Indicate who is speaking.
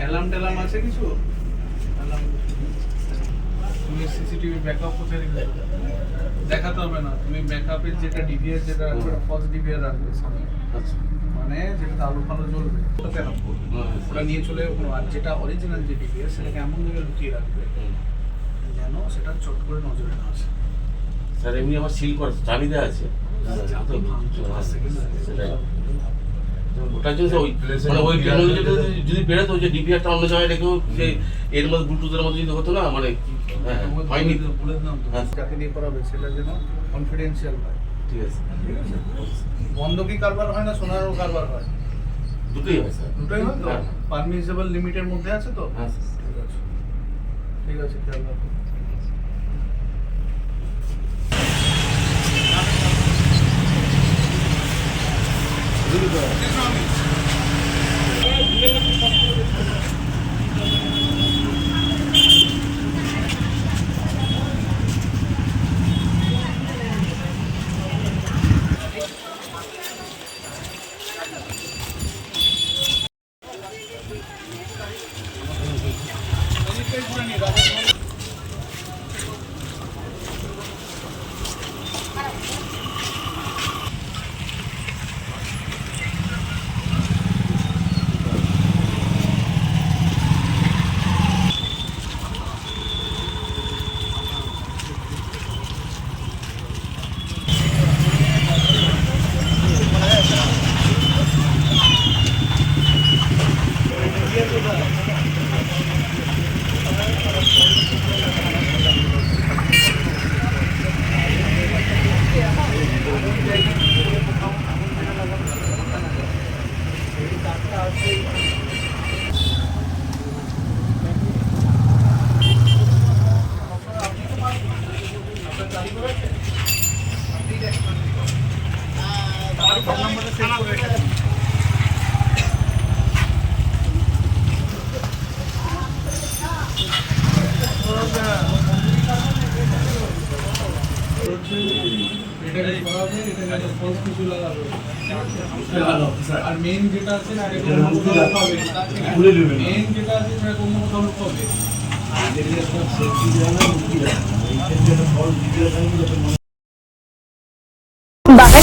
Speaker 1: Alarm ট্যালার্ম আছে কিছু? Alarm তুমি সিসিটিভি ব্যাকআপ কোথায় রেখেছো? দেখাতে হবে না। তুমি ব্যাকআপের যেটা ডিভিআর যেটা রাখবে ফার্স্ট ডিভিআর রাখবে সামনে। মানে যেটা আলো ফালো জ্বলবে। ওটাতে রাখব ওটা নিয়ে চলে ওখানে আর যেটা অরিজিনাল যে ডিভিআর সেটাকে এমন জায়গায় লুকিয়ে রাখবে যেন সেটা চট করে নজরে না আসে।
Speaker 2: স্যার এমনি আমার সিল করা চাবি দেওয়া আছে।
Speaker 1: লাগে।
Speaker 2: সেটাই। ওটার জন্য ওই মানে ওই টেকনোলজিটা যদি বেরোতো যে ডিপিআরটা অন্য জায়গায় রেখেও যে এর মধ্যে ব্লুটুথের মধ্যে যদি হতো না মানে হ্যাঁ হয়নি।
Speaker 1: তো,
Speaker 2: হ্যাঁ।
Speaker 1: যাকে দিয়ে করাবে সেটা যেন কনফিডেন্সিয়াল হয়।
Speaker 2: ঠিক আছে।
Speaker 1: ঠিক আছে? বন্ধ কারবার হয় না সোনারও কারবার হয়?
Speaker 2: দুটোই হয় স্যার।
Speaker 1: দুটোই হয় তো?
Speaker 2: হ্যাঁ।
Speaker 1: পারমিসেবল লিমিটের মধ্যে আছে তো?
Speaker 2: হ্যাঁ
Speaker 1: ঠিক আছে ঠিক আছে। খেয়াল রাখো ajuda. সরাবে, এটাকে false কিছু লাগাবে। আর মেইন যেটা আছে সেটাকে অন্য কোথাও লুকাবে। মেইন যেটা আছে সেটাকে অন্য কোথাও লুকাবে।
Speaker 3: বাঙালি